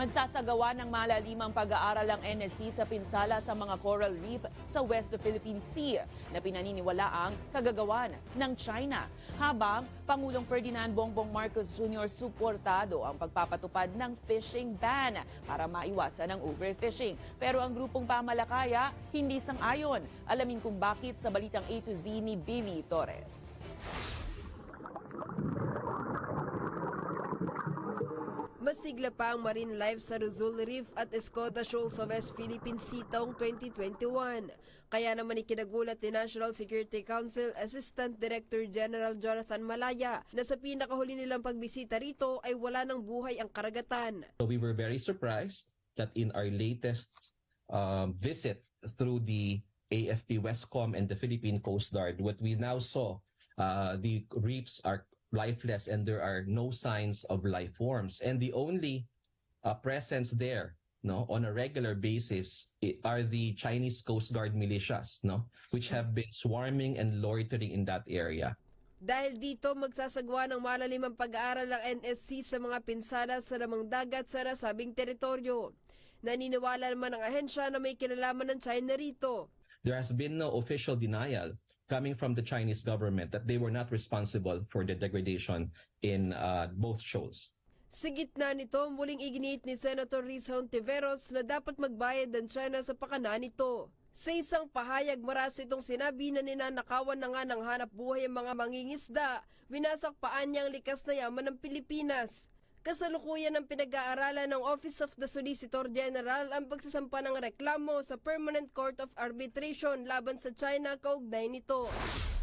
Magsasagawa ng malalimang pag-aaral ang NSC sa pinsala sa mga coral reef sa West Philippine Sea na pinaniniwala ang kagagawan ng China. Habang Pangulong Ferdinand Bongbong Marcos Jr. suportado ang pagpapatupad ng fishing ban para maiwasan ang overfishing. Pero ang grupong pamalakaya hindi sang-ayon. Alamin kung bakit sa balitang A to Z ni Billy Torres. Masigla pa ang marine life sa Rizal Reef at Escoda Shoal sa West Philippine Sea taong 2021. Kaya naman ikinagulat ni National Security Council Assistant Director General Jonathan Malaya na sa pinakahuli nilang pagbisita rito ay wala ng buhay ang karagatan. So we were very surprised that in our latest um, visit through the AFP Westcom and the Philippine Coast Guard, what we now saw, uh, the reefs are lifeless and there are no signs of life forms. And the only uh, presence there no, on a regular basis i- are the Chinese Coast Guard militias, no, which have been swarming and loitering in that area. Dahil dito magsasagawa ng malalimang pag-aaral ng NSC sa mga pinsala sa lamang dagat sa nasabing teritoryo. Naniniwala naman ang ahensya na may kinalaman ng China rito. there has been no official denial coming from the Chinese government that they were not responsible for the degradation in uh, both shoals. Sa gitna nito, muling iginiit ni Senator Riz Hontiveros na dapat magbayad ang China sa pakana nito. Sa isang pahayag maras itong sinabi na ninanakawan na nga ng hanap buhay ang mga mangingisda, winasakpaan niyang likas na yaman ng Pilipinas. Kasalukuyan ng pinag-aaralan ng Office of the Solicitor General ang pagsasampa ng reklamo sa Permanent Court of Arbitration laban sa China kaugnay nito.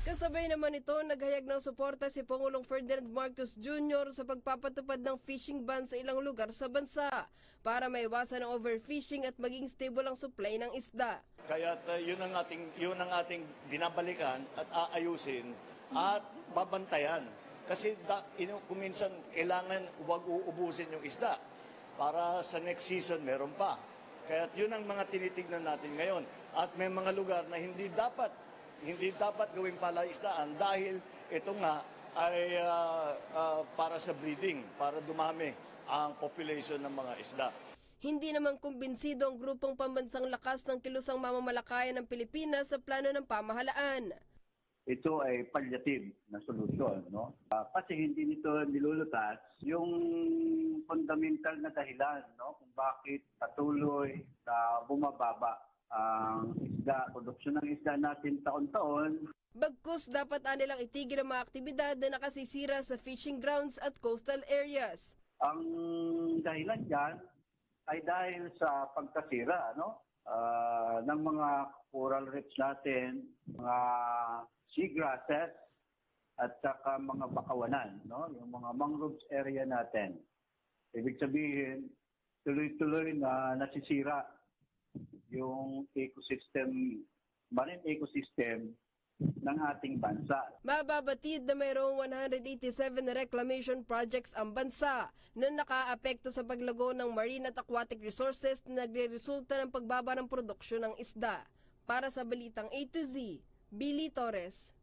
Kasabay naman ito, naghayag ng suporta si Pangulong Ferdinand Marcos Jr. sa pagpapatupad ng fishing ban sa ilang lugar sa bansa para maiwasan ang overfishing at maging stable ang supply ng isda. Kaya uh, yun ang ating yun ang ating binabalikan at aayusin at babantayan. Kasi da, ino, kung kailangan wag uubusin yung isda para sa next season meron pa. Kaya yun ang mga tinitignan natin ngayon. At may mga lugar na hindi dapat hindi dapat gawing palaisdaan dahil ito nga ay ah, ah, para sa breeding, para dumami ang population ng mga isda. Hindi naman kumbinsido ang grupong pambansang lakas ng kilusang mamamalakayan ng Pilipinas sa plano ng pamahalaan. Ito ay palliative na solusyon, no? Ah, kasi hindi nito nilulutas yung fundamental na dahilan, no? Kung bakit patuloy na bumababa ang isda, produksyon ng isda natin taon-taon. Bagkus dapat anilang itigil ang mga aktibidad na nakasisira sa fishing grounds at coastal areas. Ang dahilan diyan ay dahil sa pagkasira, no? Ah, ng mga coral reefs natin, mga seagrasses, at saka mga bakawanan, no? Yung mga mangroves area natin. Ibig sabihin, tuloy-tuloy na nasisira yung ecosystem, marine ecosystem ng ating bansa. Mababatid na mayroong 187 reclamation projects ang bansa na nakaapekto sa paglago ng marine at aquatic resources na nagre-resulta ng pagbaba ng produksyon ng isda. Para sa Balitang A to Z, Billy Torres,